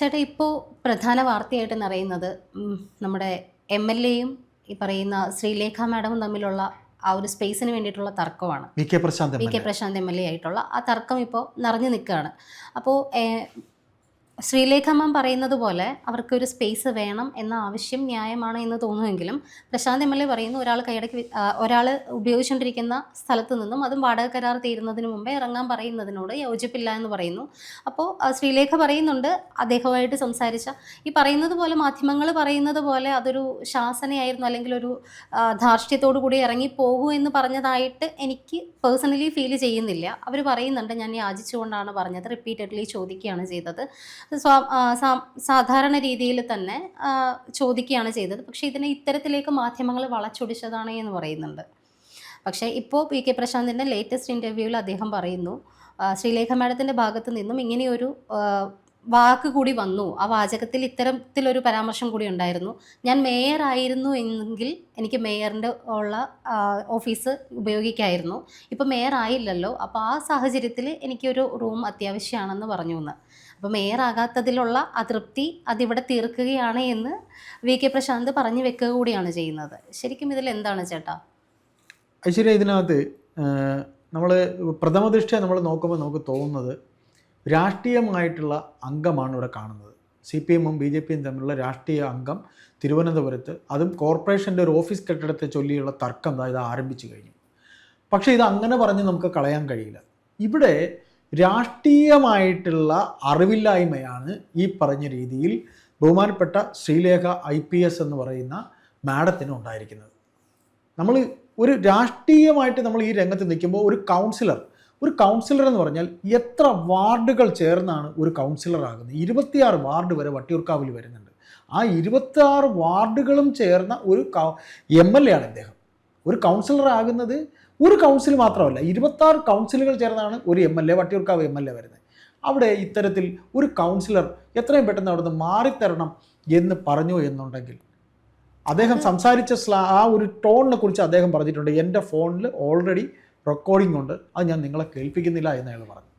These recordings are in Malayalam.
ചേട്ടാ ഇപ്പോൾ പ്രധാന വാർത്തയായിട്ട് നിറയുന്നത് നമ്മുടെ എം എൽ എയും ഈ പറയുന്ന ശ്രീലേഖ മാഡവും തമ്മിലുള്ള ആ ഒരു സ്പേസിന് വേണ്ടിയിട്ടുള്ള തർക്കമാണ്. V K Prashanth V K Prashanth M L A ആയിട്ടുള്ള ആ തർക്കം ഇപ്പോൾ നിറഞ്ഞു നിൽക്കുകയാണ്. അപ്പോൾ ശ്രീലേഖമ്മ പറയുന്നത് പോലെ അവർക്കൊരു സ്പേസ് വേണം എന്ന ആവശ്യം ന്യായമാണ് എന്ന് തോന്നുമെങ്കിലും പ്രശാന്ത് എം എൽ എ പറയുന്നു ഒരാൾ കൈയടക്കി ഒരാൾ ഉപയോഗിച്ചുകൊണ്ടിരിക്കുന്ന സ്ഥലത്ത് നിന്നും അതും വാടക കരാർ തീരുന്നതിന് മുമ്പേ ഇറങ്ങാൻ പറയുന്നതിനോട് യോജിപ്പില്ല എന്ന് പറയുന്നു. അപ്പോൾ ശ്രീലേഖ പറയുന്നുണ്ട് അദ്ദേഹവുമായിട്ട് സംസാരിച്ച ഈ പറയുന്നത് പോലെ മാധ്യമങ്ങൾ പറയുന്നത് പോലെ അതൊരു ശാസനയായിരുന്നു അല്ലെങ്കിൽ ഒരു ധാർഷ്ട്യത്തോടു കൂടി ഇറങ്ങി പോകൂ എന്ന് പറഞ്ഞതായിട്ട് എനിക്ക് പേഴ്സണലി ഫീൽ ചെയ്യുന്നില്ല. അവർ പറയുന്നുണ്ട് ഞാൻ യാചിച്ചുകൊണ്ടാണ് പറഞ്ഞത് റിപ്പീറ്റഡ്ലി ചോദിക്കുകയാണ് ചെയ്തത്. സാധാരണ രീതിയിൽ തന്നെ ചോദിക്കുകയാണ് ചെയ്തത്. പക്ഷെ ഇതിനെ ഇത്തരത്തിലേക്ക് മാധ്യമങ്ങൾ വളച്ചൊടിച്ചതാണ് എന്ന് പറയുന്നുണ്ട്. പക്ഷേ ഇപ്പോൾ പി കെ പ്രശാന്തിന്റെ ലേറ്റസ്റ്റ് ഇന്റർവ്യൂവിൽ അദ്ദേഹം പറയുന്നു ശ്രീലേഖ മാഡത്തിന്റെ ഭാഗത്ത് നിന്നും ഇങ്ങനെയൊരു വാക്ക് കൂടി വന്നു. ആ വാചകത്തിൽ ഇത്തരത്തിലൊരു പരാമർശം കൂടി ഉണ്ടായിരുന്നു. ഞാൻ മേയർ ആയിരുന്നു എങ്കിൽ എനിക്ക് മേയറിന്റെ ഉള്ള ഓഫീസ് ഉപയോഗിക്കായിരുന്നു. ഇപ്പം മേയർ ആയില്ലല്ലോ. അപ്പോൾ ആ സാഹചര്യത്തിൽ എനിക്കൊരു റൂം അത്യാവശ്യമാണെന്ന് പറഞ്ഞു എന്ന്. അപ്പോൾ മേയർ ആകാത്തതിലുള്ള അതൃപ്തി അതിവിടെ തീർക്കുകയാണ് എന്ന് വി കെ പ്രശാന്ത് പറഞ്ഞു വെക്കുക കൂടിയാണ് ചെയ്യുന്നത്. ശരിക്കും ഇതിൽ എന്താണ് ചേട്ടാ? ഐശ്വര്യ ഇതിനകത്ത് നമ്മൾ പ്രഥമ ദൃഷ്ടിയ നമ്മൾ നോക്കുമ്പോൾ നമുക്ക് തോന്നുന്നത് രാഷ്ട്രീയമായിട്ടുള്ള അംഗമാണ് ഇവിടെ കാണുന്നത്. സി പി എമ്മും ബി ജെ പിയും തമ്മിലുള്ള രാഷ്ട്രീയ അംഗം തിരുവനന്തപുരത്ത്. അതും കോർപ്പറേഷന്റെ ഒരു ഓഫീസ് കെട്ടിടത്തെ ചൊല്ലിയുള്ള തർക്കം ഇത് ആരംഭിച്ചു കഴിഞ്ഞു. പക്ഷേ ഇത് അങ്ങനെ പറഞ്ഞ് നമുക്ക് കളയാൻ കഴിയില്ല. ഇവിടെ രാഷ്ട്രീയമായിട്ടുള്ള അറിവില്ലായ്മയാണ് ഈ പറഞ്ഞ രീതിയിൽ ബഹുമാനപ്പെട്ട ശ്രീലേഖ ഐ പി എസ് എന്ന് പറയുന്ന മാഡത്തിന് ഉണ്ടായിരിക്കുന്നത്. നമ്മൾ ഒരു രാഷ്ട്രീയമായിട്ട് നമ്മൾ ഈ രംഗത്ത് നിൽക്കുമ്പോൾ ഒരു കൗൺസിലർ ഒരു കൗൺസിലർ എന്ന് പറഞ്ഞാൽ എത്ര വാർഡുകൾ ചേർന്നാണ് ഒരു കൗൺസിലർ ആകുന്നത്? ഇരുപത്തിയാറ് വാർഡ് വരെ വട്ടിയൂർക്കാവിൽ വരുന്നുണ്ട്. ആ ഇരുപത്തിയാറ് വാർഡുകളും ചേർന്ന ഒരു എം എൽ എ ആണ് ഇദ്ദേഹം. ഒരു കൗൺസിലർ ആകുന്നത് ഒരു കൗൺസിൽ മാത്രമല്ല ഇരുപത്താറ് കൗൺസിലുകൾ ചേർന്നാണ് ഒരു M L A Vattiyoorkavu M L A വരുന്നത്. അവിടെ ഇത്തരത്തിൽ ഒരു കൗൺസിലർ എത്രയും പെട്ടെന്ന് അവിടുന്ന് മാറിത്തരണം എന്ന് പറഞ്ഞു എന്നുണ്ടെങ്കിൽ അദ്ദേഹം സംസാരിച്ച ആ ഒരു ടോണിനെ കുറിച്ച് അദ്ദേഹം പറഞ്ഞിട്ടുണ്ട്. എന്റെ ഫോണിൽ ഓൾറെഡി റെക്കോർഡിംഗ് ഉണ്ട്. അത് ഞാൻ നിങ്ങളെ കേൾപ്പിക്കുന്നില്ല എന്ന് അയാൾ പറഞ്ഞു.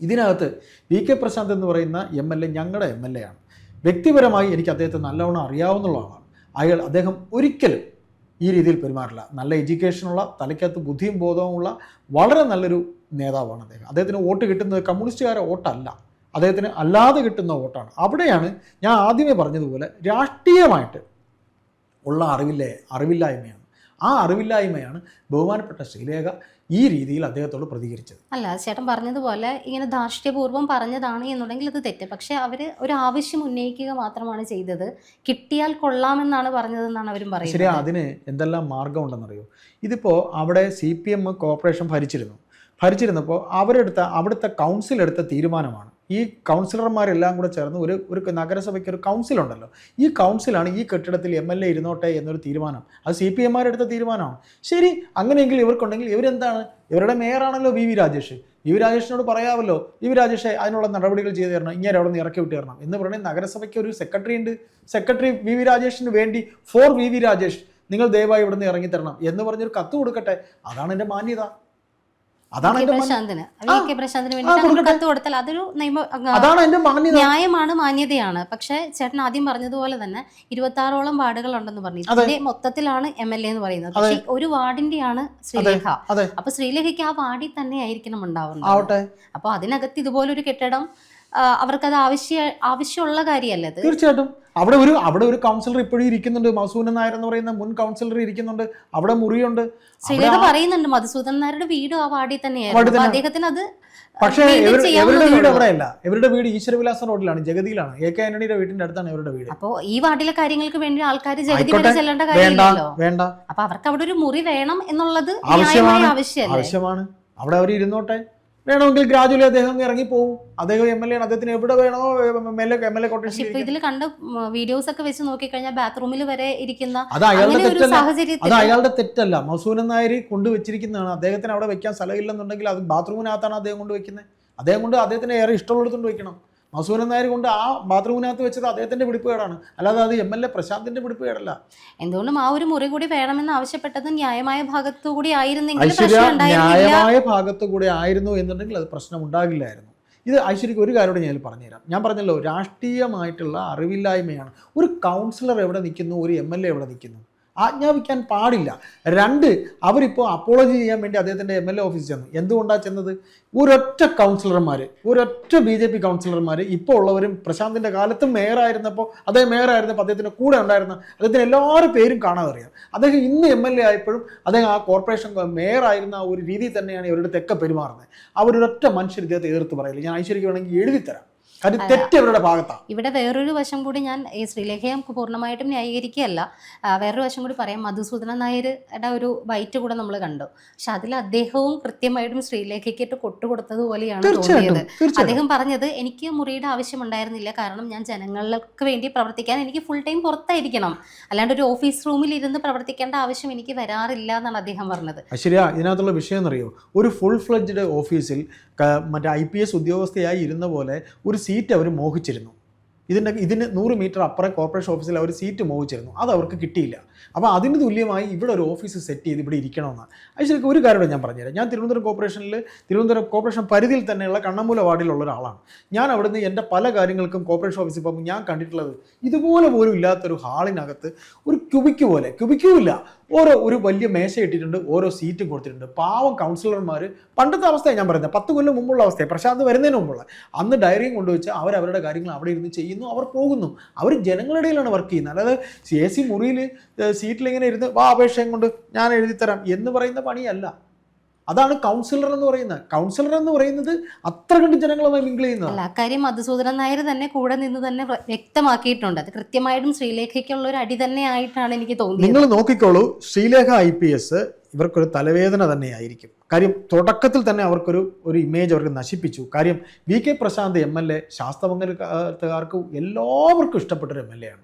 ഇതിനകത്ത് വി കെ പ്രശാന്ത് എന്ന് പറയുന്ന എം എൽ എ ഞങ്ങളുടെ എം എൽ എ ആണ്. വ്യക്തിപരമായി എനിക്ക് അദ്ദേഹത്തെ നല്ലവണ്ണം അറിയാവുന്ന ആളാണ്. അയാൾ അദ്ദേഹം ഒരിക്കലും ഈ രീതിയിൽ പെരുമാറില്ല. നല്ല എഡ്യൂക്കേഷനുള്ള തലയ്ക്കകത്ത് ബുദ്ധിയും ബോധവുമുള്ള വളരെ നല്ലൊരു നേതാവാണ് അദ്ദേഹം. അദ്ദേഹത്തിന് വോട്ട് കിട്ടുന്നത് കമ്മ്യൂണിസ്റ്റുകാരെ വോട്ടല്ല. അദ്ദേഹത്തിന് അല്ലാതെ കിട്ടുന്ന വോട്ടാണ്. അവിടെയാണ് ഞാൻ ആദ്യമേ പറഞ്ഞതുപോലെ രാഷ്ട്രീയമായിട്ട് ഉള്ള അറിവില്ലേ അറിവില്ലായ്മയാണ്. ആ അറിവില്ലായ്മയാണ് ബഹുമാനപ്പെട്ട ശ്രീലേഖ ഈ രീതിയിൽ അദ്ദേഹത്തോട് പ്രതികരിച്ചത്. അല്ല ചേട്ടൻ പറഞ്ഞതുപോലെ ഇങ്ങനെ ധാർഷ്ട്യപൂർവം പറഞ്ഞതാണ് എന്നുണ്ടെങ്കിൽ അത് തെറ്റ്. പക്ഷേ അവർ ഒരു ആവശ്യം ഉന്നയിക്കുക മാത്രമാണ് ചെയ്തത്. കിട്ടിയാൽ കൊള്ളാമെന്നാണ് പറഞ്ഞതെന്നാണ് അവരും പറയുന്നത്. ശരി അതിന് എന്തെല്ലാം മാർഗമുണ്ടെന്നറിയോ ഇതിപ്പോൾ അവിടെ സി പി എം കോർപ്പറേഷൻ ഭരിച്ചിരുന്നു. ഭരിച്ചിരുന്നപ്പോൾ അവരെടുത്ത അവിടുത്തെ കൗൺസിൽ എടുത്ത തീരുമാനമാണ് ഈ കൗൺസിലർമാരെല്ലാം കൂടെ ചേർന്ന് ഒരു ഒരു നഗരസഭയ്ക്ക് ഒരു കൗൺസിൽ ഉണ്ടല്ലോ ഈ കൗൺസിലാണ് ഈ കെട്ടിടത്തിൽ എം എൽ എ ഇരുന്നോട്ടെ എന്നൊരു തീരുമാനം. അത് സി പി എമാരെടുത്ത തീരുമാനമാണ്. ശരി അങ്ങനെയെങ്കിൽ ഇവർക്കുണ്ടെങ്കിൽ ഇവരെന്താണ്? ഇവരുടെ മേയറാണല്ലോ V V Rajesh. V V രാജേഷിനോട് പറയാമല്ലോ. വി വി രാജേഷ് അതിനുള്ള നടപടികൾ ചെയ്തു തരണം. ഇങ്ങനെ അവിടെ നിന്ന് ഇറക്കി വിട്ട് തരണം. എന്ന് പറഞ്ഞാൽ നഗരസഭയ്ക്ക് ഒരു സെക്രട്ടറി ഉണ്ട്. സെക്രട്ടറി വി വി രാജേഷിന് വേണ്ടി ഫോർ വി വി രാജേഷ്. നിങ്ങൾ ദയവായി ഇവിടുന്ന് ഇറങ്ങി തരണം എന്ന് പറഞ്ഞൊരു കത്ത് കൊടുക്കട്ടെ. അതാണ് എന്റെ മാന്യത. അതാണ് ന്യായമാണ് മാന്യതയാണ്. പക്ഷേ ചേട്ടൻ ആദ്യം പറഞ്ഞതുപോലെ തന്നെ ഇരുപത്തി ആറോളം വാർഡുകൾ ഉണ്ടെന്ന് പറഞ്ഞു. ഇതിന്റെ മൊത്തത്തിലാണ് എം എൽ എ എന്ന് പറയുന്നത്. പക്ഷേ ഒരു വാർഡിന്റെയാണ് ശ്രീലേഖ. അപ്പൊ ശ്രീലേഖയ്ക്ക് ആ വാർഡിൽ തന്നെ ആയിരിക്കണം ഉണ്ടാവുന്നത്. അപ്പൊ അതിനകത്ത് ഇതുപോലൊരു കെട്ടിടം അവർക്കത് ആവശ്യ ആവശ്യമുള്ള കാര്യമല്ല തീർച്ചയായിട്ടും. അവിടെ ഒരു അവിടെ ഒരു കൗൺസിലർ ഇപ്പോഴും ഇരിക്കുന്നുണ്ട്. മധുസൂദൻ നായർ എന്ന് പറയുന്ന മുൻ കൗൺസിലർ ഇരിക്കുന്നുണ്ട്. അവിടെ മുറിയുണ്ട്. ശ്രീലേഖ പറയുന്നുണ്ട്? മധുസൂദൻ നായരുടെ വീടും ആ വാടി തന്നെയാണ്. തന്നെയായിരുന്നു അദ്ദേഹത്തിന് അത് പക്ഷേ ഇവരുടെ വീട് എവിടെയല്ല അവിടെയല്ല. ഇവരുടെ വീട് ഈശ്വരവിലാസ റോഡിലാണ് ജഗതിയിലാണ്. എ കെ ആന്റണിയുടെ വീടിന്റെ അടുത്താണ് ഇവരുടെ വീട്. അപ്പോ ഈ വാർഡിലെ കാര്യങ്ങൾക്ക് വേണ്ടി ആൾക്കാർ ജഗതി. വരെ ചെല്ലേണ്ട കാര്യമില്ലല്ലോ. വേണ്ട അപ്പൊ അവർക്ക് അവിടെ ഒരു മുറി വേണം എന്നുള്ളത് ആവശ്യമാണ് അവിടെ അവർ ഇരുന്നോട്ടെ. വേണമെങ്കിൽ ഗ്രാജുവലി അദ്ദേഹം ഇറങ്ങി ഇറങ്ങിപ്പോവും. അദ്ദേഹം എം എൽ എ ആണ്. അദ്ദേഹത്തിന് എവിടെ വേണോ M L A M L A പക്ഷെ ഇപ്പൊ കൊട്ടേഷൻ ഇതിൽ കണ്ട വീഡിയോസ് ഒക്കെ വെച്ച് നോക്കിക്കഴിഞ്ഞാൽ ബാത്റൂമിൽ വരെ ഇരിക്കുന്ന അത് അയാളുടെ തെറ്റല്ല. അത് അയാളുടെ തെറ്റല്ല. നായർ കൊണ്ടുവച്ചിരിക്കുന്നതാണ് അദ്ദേഹത്തിന് അവിടെ വെക്കാൻ സ്ഥലമില്ലെന്നുണ്ടെങ്കിൽ അത് ബാത്റൂമിനകത്താണ് അദ്ദേഹം കൊണ്ട് വെക്കുന്നത് അദ്ദേഹം കൊണ്ട് അദ്ദേഹത്തിന് ഏറെ ഇഷ്ടമുള്ളിടത്തുകൊണ്ട് വെക്കണം. മസൂനൻ നായർ കൊണ്ട് ആ ബാത്റൂമിനകത്ത് വെച്ചത് അദ്ദേഹത്തിന്റെ പിടിപ്പുകേടാണ്. അല്ലാതെ അത് എം എൽ എ പ്രശാന്തിന്റെ പിടിപ്പുകേടല്ല. എന്തുകൊണ്ടും ആ ഒരു മുറി കൂടി വേണമെന്ന് ആവശ്യപ്പെട്ടത് ന്യായമായ ഭാഗത്തു കൂടി ആയിരുന്നെങ്കിൽ ന്യായമായ ഭാഗത്ത് കൂടി ആയിരുന്നു എന്നുണ്ടെങ്കിൽ അത് പ്രശ്നം ഉണ്ടാകില്ലായിരുന്നു. ഇത് ഐശ്വര്യക്ക് ഒരു കാര്യം ഞാൻ പറഞ്ഞുതരാം. ഞാൻ പറഞ്ഞല്ലോ രാഷ്ട്രീയമായിട്ടുള്ള അറിവില്ലായ്മയാണ്. ഒരു കൗൺസിലർ എവിടെ നിൽക്കുന്നു? ഒരു എം എൽ എ എവിടെ നിൽക്കുന്നു? ആജ്ഞാപിക്കാൻ പാടില്ല. രണ്ട് അവരിപ്പോൾ അപ്പോളജി ചെയ്യാൻ വേണ്ടി അദ്ദേഹത്തിന്റെ എം എൽ എ ഓഫീസിൽ ചെന്നു. എന്തുകൊണ്ടാണ് ചെന്നത്? ഒരൊറ്റ കൗൺസിലർമാർ ഒരൊറ്റ ബി ജെ പി കൗൺസിലർമാർ ഇപ്പോൾ ഉള്ളവരും പ്രശാന്തിന്റെ കാലത്തും മേയറായിരുന്നപ്പോൾ അദ്ദേഹം മേയറായിരുന്നപ്പോൾ അദ്ദേഹത്തിന്റെ കൂടെ ഉണ്ടായിരുന്ന അദ്ദേഹത്തിന് എല്ലാവരും പേരും കാണാതെ അറിയാം. അദ്ദേഹം ഇന്ന് എം എൽ എ ആയപ്പോഴും അദ്ദേഹം ആ കോർപ്പറേഷൻ മേയറായിരുന്ന ഒരു രീതിയിൽ തന്നെയാണ് ഇവരുടെ തെക്ക പെരുമാറുന്നത്. അവരൊരൊറ്റ മനുഷ്യർ ഇദ്ദേഹത്തെ എതിർത്ത് പറയില്ല. ഞാൻ ഐശ്വര്യക്ക് വേണമെങ്കിൽ എഴുതി തരാം കാര്യം തെറ്റ് അവരുടെ ഭാഗത്താണ് ഇവിടെ വേറൊരു വശം കൂടി ഞാൻ ഈ ശ്രീലേഖയെ നമുക്ക് പൂർണമായിട്ടും ന്യായീകരിക്കുകയല്ല. വേറൊരു വശം കൂടി പറയാം. മധുസൂദനൻ നായരുടെ ഒരു വൈറ്റ് കൂടെ നമ്മൾ കണ്ടു. പക്ഷെ അതിൽ അദ്ദേഹവും കൃത്യമായിട്ടും ശ്രീലേഖയ്ക്കിട്ട് കൊട്ടുകൊടുത്തതുപോലെയാണ് കൊടുത്തതുപോലെയാണ് തോന്നിയത്. അദ്ദേഹം പറഞ്ഞത് എനിക്ക് മുറിയുടെ ആവശ്യമുണ്ടായിരുന്നില്ല. കാരണം ഞാൻ ജനങ്ങൾക്ക് വേണ്ടി പ്രവർത്തിക്കാൻ എനിക്ക് ഫുൾ ടൈം പുറത്തായിരിക്കണം. അല്ലാണ്ട് ഒരു ഓഫീസ് റൂമിൽ ഇരുന്ന് പ്രവർത്തിക്കേണ്ട ആവശ്യം എനിക്ക് വരാറില്ല എന്നാണ് അദ്ദേഹം പറഞ്ഞത്. ശരിയാ. ഇതിനകത്തുള്ള വിഷയം എന്നറിയോ? ഒരു ഫുൾ ഫ്ലഡ്ജ്ഡ് ഓഫീസിൽ മറ്റേ ഐ പി എസ് ഉദ്യോഗസ്ഥയായി ഇരുന്ന പോലെ ഒരു സീറ്റ് അവർ മോഹിച്ചിരുന്നു. ഇതിന്റെ ഇതിന് നൂറ് മീറ്റർ അപ്പുറം കോർപ്പറേഷൻ ഓഫീസിൽ അവർ സീറ്റ് മോഹിച്ചിരുന്നു. അത് അവർക്ക് കിട്ടിയില്ല. അപ്പോൾ അതിന് തുല്യമായി ഇവിടെ ഒരു ഓഫീസ് സെറ്റ് ചെയ്ത് ഇവിടെ ഇരിക്കണമെന്ന്. ശരിക്കും ഒരു കാര്യം കൂടെ ഞാൻ പറഞ്ഞുതരാം. ഞാൻ തിരുവനന്തപുരം കോർപ്പറേഷനിൽ തിരുവനന്തപുരം കോർപ്പറേഷൻ പരിധിയിൽ തന്നെയുള്ള കണ്ണമൂല വാർഡിലുള്ള ഒരാളാണ്. ഞാൻ അവിടുന്ന് എന്റെ പല കാര്യങ്ങൾക്കും കോർപ്പറേഷൻ ഓഫീസിൽ പോകുമ്പോൾ ഞാൻ കണ്ടിട്ടുള്ളത് ഇതുപോലെ പോലും ഇല്ലാത്തൊരു ഹാളിനകത്ത് ഒരു ക്യൂബിക്ക് പോലെ. ക്യൂബിക്കുമില്ല. ഓരോ ഒരു വലിയ മേശ ഇട്ടിട്ടുണ്ട് ഓരോ സീറ്റും കൊടുത്തിട്ടുണ്ട്. പാവം കൗൺസിലർമാർ പണ്ടത്തെ അവസ്ഥയാണ് ഞാൻ പറയുന്നത് പത്ത് കൊല്ലം മുമ്പുള്ള അവസ്ഥയാണ് പ്രശാന്ത് വരുന്നതിന് മുമ്പുള്ള. അന്ന് ഡയറിയും കൊണ്ടുവച്ച് അവർ അവരുടെ കാര്യങ്ങൾ അവിടെ ഇരുന്ന് ചെയ്യുന്നു അവർ പോകുന്നു. അവർ ജനങ്ങളിടയിലാണ് വർക്ക് ചെയ്യുന്നത്. അല്ലാതെ എ സി മുറിയിൽ സീറ്റിൽ ഇങ്ങനെ ഇരുന്ന് വാ അപേക്ഷയും കൊണ്ട് ഞാൻ എഴുതിത്തരാം എന്ന് പറയുന്ന പണിയല്ല. അതാണ് കൗൺസിലർ എന്ന് പറയുന്നത്. കൗൺസിലർ എന്ന് പറയുന്നത് അത്ര കണ്ട് ജനങ്ങളുമായി മിങ്കിൾ ചെയ്യുന്നത് അല്ല അക്കാര്യം മധുസൂദനൻ നായർ തന്നെ കൂടെ നിന്ന് തന്നെ വ്യ- വ്യക്തമാക്കിയിട്ടുണ്ട്. അത് കൃത്യമായിട്ടും ശ്രീലേഖയ്ക്കുള്ള ഒരു അടി തന്നെ ആയിട്ടാണ് എനിക്ക് തോന്നുന്നത് നിങ്ങൾ നോക്കിക്കോളൂ ശ്രീലേഖ ഐ പി എസ് ഇവർക്കൊരു തലവേദന തന്നെയായിരിക്കും. കാര്യം തുടക്കത്തിൽ തന്നെ അവർക്കൊരു ഒരു ഇമേജ് അവർക്ക് നശിപ്പിച്ചു. കാര്യം V K Prashanth M L A ശാസ്ത്രമംഗലക്കാർക്ക് എല്ലാവർക്കും ഇഷ്ടപ്പെട്ടൊരു എം എൽ എ ആണ്.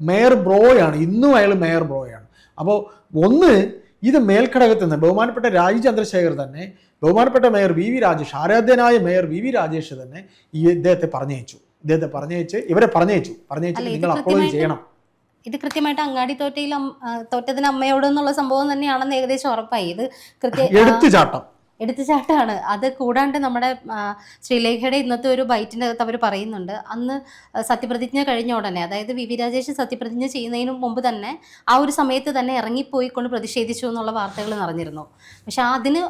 മേയർ ബ്രോയാണ്. ഇന്നും അയാൾ മേയർ ബ്രോയാണ്. അപ്പോൾ ഒന്ന് ഇത് മേൽഘടകത്തിൽ നിന്ന് ബഹുമാനപ്പെട്ട രാജി ചന്ദ്രശേഖർ തന്നെ ബഹുമാനപ്പെട്ട മേയർ വി വി രാജേഷ് ആരാധ്യനായ മേയർ വി വി രാജേഷ് തന്നെ ഈ ഇദ്ദേഹത്തെ പറഞ്ഞയച്ചു. ഇദ്ദേഹത്തെ പറഞ്ഞയച്ച് ഇവരെ പറഞ്ഞയച്ചു. പറഞ്ഞയച്ചു നിങ്ങൾ അപ്പോളജി ചെയ്യണം. ഇത് കൃത്യമായിട്ട് അങ്ങാടി തോറ്റയിൽ തോറ്റത്തിന് അമ്മയോട് എന്നുള്ള സംഭവം തന്നെയാണെന്ന് ഏകദേശം ഉറപ്പായി. ഇത് കൃത്യം എടുത്തുചാട്ടം എടുത്തുചാട്ടമാണ് അത് കൂടാണ്ട് നമ്മുടെ ശ്രീലേഖയുടെ ഇന്നത്തെ ഒരു ബൈറ്റിന്റെ അകത്ത് അവർ പറയുന്നുണ്ട്. അന്ന് സത്യപ്രതിജ്ഞ കഴിഞ്ഞ ഉടനെ അതായത് വി വി രാജേഷ് സത്യപ്രതിജ്ഞ ചെയ്യുന്നതിന് മുമ്പ് തന്നെ ആ ഒരു സമയത്ത് തന്നെ ഇറങ്ങിപ്പോയി കൊണ്ട് പ്രതിഷേധിച്ചു എന്നുള്ള വാർത്തകൾ നിറഞ്ഞിരുന്നു. പക്ഷെ അതിന്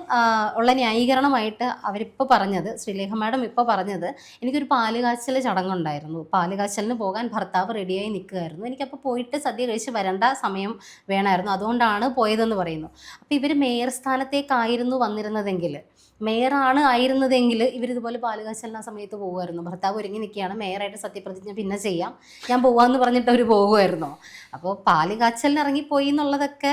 ഉള്ള ന്യായീകരണമായിട്ട് അവരിപ്പോൾ പറഞ്ഞത് ശ്രീലേഖ മാഡം ഇപ്പോൾ പറഞ്ഞത് എനിക്കൊരു പാലുകാച്ചൽ ചടങ്ങുണ്ടായിരുന്നു. പാലുകാച്ചലിന് പോകാൻ ഭർത്താവ് റെഡിയായി നിൽക്കുകയായിരുന്നു. എനിക്കപ്പോൾ പോയിട്ട് സദ്യ കഴിച്ച് വരേണ്ട സമയം വേണമായിരുന്നു. അതുകൊണ്ടാണ് പോയതെന്ന് പറയുന്നു. അപ്പോൾ ഇവർ മേയർ സ്ഥാനത്തേക്കായിരുന്നു വന്നിരുന്നതെങ്കിൽ ஆங்கில മേയറാണ് ആയിരുന്നതെങ്കിൽ ഇവരിതുപോലെ ഇതുപോലെ ആ സമയത്ത് പോകുമായിരുന്നു. ഭർത്താവ് ഒരുങ്ങി നിൽക്കുകയാണ്. മേയറായിട്ട് സത്യപ്രതിജ്ഞ പിന്നെ ചെയ്യാം. ഞാൻ പോവാന്ന് പറഞ്ഞിട്ട് അവർ പോകുമായിരുന്നു. അപ്പോൾ പാലുകാച്ചലിന് ഇറങ്ങിപ്പോയി എന്നുള്ളതൊക്കെ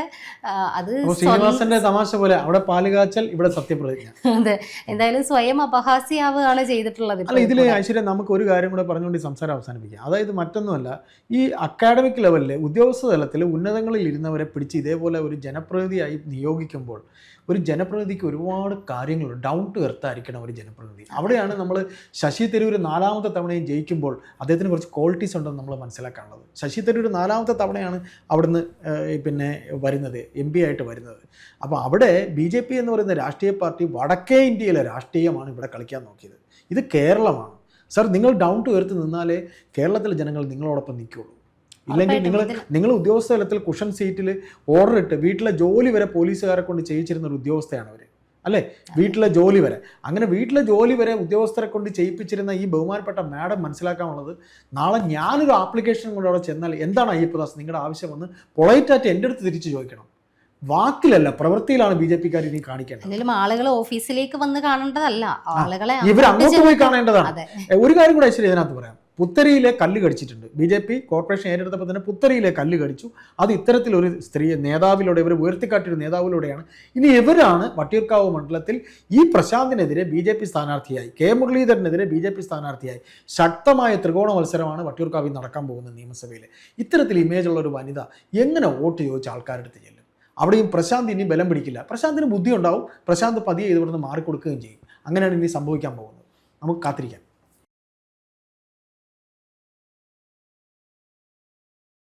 അത് ശ്രീനിവാസന്റെ തമാശ പോലെ അവിടെ പാലുകാച്ചൽ ഇവിടെ സത്യപ്രതിജ്ഞ. അതെ. എന്തായാലും സ്വയം അപഹാസ്യാവുകയാണ് ചെയ്തിട്ടുള്ളത് അല്ല ഇതിൽ. ഐശ്വര്യ നമുക്ക് ഒരു കാര്യം കൂടെ പറഞ്ഞുകൊണ്ട് സംസാരം അവസാനിപ്പിക്കാം. അതായത് മറ്റൊന്നുമല്ല ഈ അക്കാഡമിക് ലെവലിൽ ഉദ്യോഗസ്ഥ തലത്തിൽ ഉന്നതങ്ങളിൽ ഇരുന്നവരെ പിടിച്ച് ഇതേപോലെ ഒരു ജനപ്രതിനിധിയായി നിയോഗിക്കുമ്പോൾ ഒരു ജനപ്രതിനിധിക്ക് ഒരുപാട് കാര്യങ്ങളുണ്ട്. ഡൗൺ ടു എർത്ത് ആയിരിക്കണം ഒരു ജനപ്രതിനിധി. അവിടെയാണ് നമ്മൾ ശശി തരൂർ നാലാമത്തെ തവണയും ജയിക്കുമ്പോൾ അദ്ദേഹത്തിന് കുറച്ച് ക്വാളിറ്റീസ് ഉണ്ടെന്ന് നമ്മൾ മനസ്സിലാക്കാനുള്ളത്. ശശി തരൂർ നാലാമത്തെ തവണയാണ് അവിടുന്ന് പിന്നെ വരുന്നത് എം പി ആയിട്ട് വരുന്നത്. അപ്പോൾ അവിടെ ബി ജെ പി എന്ന് പറയുന്ന രാഷ്ട്രീയ പാർട്ടി വടക്കേ ഇന്ത്യയിലെ രാഷ്ട്രീയമാണ് ഇവിടെ കളിക്കാൻ നോക്കിയത്. ഇത് കേരളമാണ്. സർ നിങ്ങൾ ഡൗൺ ടു എർത്ത് നിന്നാലേ കേരളത്തിലെ ജനങ്ങൾ നിങ്ങളോടൊപ്പം നിൽക്കുകയുള്ളൂ ഇല്ലെങ്കിൽ നിങ്ങൾ നിങ്ങൾ ഉദ്യോഗസ്ഥ തലത്തിൽ കുഷൻ സീറ്റിൽ ഓർഡർ ഇട്ട് വീട്ടിലെ ജോലി വരെ പോലീസുകാരെ കൊണ്ട് ചെയ്യിച്ചിരുന്ന ഒരു ഉദ്യോഗസ്ഥയാണ് അവർ അല്ലേ? വീട്ടിലെ ജോലി വരെ. അങ്ങനെ വീട്ടിലെ ജോലി വരെ ഉദ്യോഗസ്ഥരെ കൊണ്ട് ചെയ്യിപ്പിച്ചിരുന്ന ഈ ബഹുമാനപ്പെട്ട മാഡം മനസ്സിലാക്കാനുള്ളത് നാളെ ഞാനൊരു ആപ്ലിക്കേഷൻ കൊണ്ട് അവിടെ ചെന്നാൽ എന്താണ് അയ്യപ്പദാസ് നിങ്ങളുടെ ആവശ്യം ആവശ്യമെന്ന് പൊളൈറ്റായിട്ട് എന്റെ അടുത്ത് തിരിച്ച് ചോദിക്കണം. വാക്കിലല്ല പ്രവൃത്തിയിലാണ് ബി ജെ പിക്കാർ ഇനി കാണിക്കേണ്ടത്. ആളുകളെ ഓഫീസിലേക്ക് വന്ന് കാണേണ്ടതല്ല. ആളുകളെ ഇവർ അങ്ങോട്ട് പോയി കാണേണ്ടതാണ്. ഒരു കാര്യം കൂടെ ഐശ്വര്യ ഇതിനകത്ത് പറയാം. പുത്തരിയിലെ കല്ല് കടിച്ചിട്ടുണ്ട്. ബി ജെ പി കോർപ്പറേഷൻ ഏറ്റെടുത്തപ്പോൾ തന്നെ പുത്തരിയിലെ കല്ല് കടിച്ചു. അത് ഇത്തരത്തിലൊരു സ്ത്രീ നേതാവിലൂടെ ഇവർ ഉയർത്തിക്കാട്ടിയൊരു നേതാവിലൂടെയാണ്. ഇനി ഇവരാണ് വട്ടിയൂർക്കാവ് മണ്ഡലത്തിൽ ഈ പ്രശാന്തിനെതിരെ ബി ജെ പി സ്ഥാനാർത്ഥിയായി കെ മുരളീധരനെതിരെ ബി ജെ പി സ്ഥാനാർത്ഥിയായി. ശക്തമായ ത്രികോണ മത്സരമാണ് വട്ടിയൂർക്കാവിൽ നടക്കാൻ പോകുന്നത് നിയമസഭയിൽ. ഇത്തരത്തിൽ ഇമേജുള്ള ഒരു വനിത എങ്ങനെ വോട്ട് ചോദിച്ച ആൾക്കാരുടെ അടുത്ത് ചെല്ലും? അവിടെയും പ്രശാന്ത് ഇനി ബലം പിടിക്കില്ല. പ്രശാന്തിന് ബുദ്ധി ഉണ്ടാവും പ്രശാന്ത് പതിയെ ഇവിടുന്ന് മാറിക്കൊടുക്കുകയും ചെയ്യും. അങ്ങനെയാണ് ഇനി സംഭവിക്കാൻ പോകുന്നത്. നമുക്ക് കാത്തിരിക്കാം.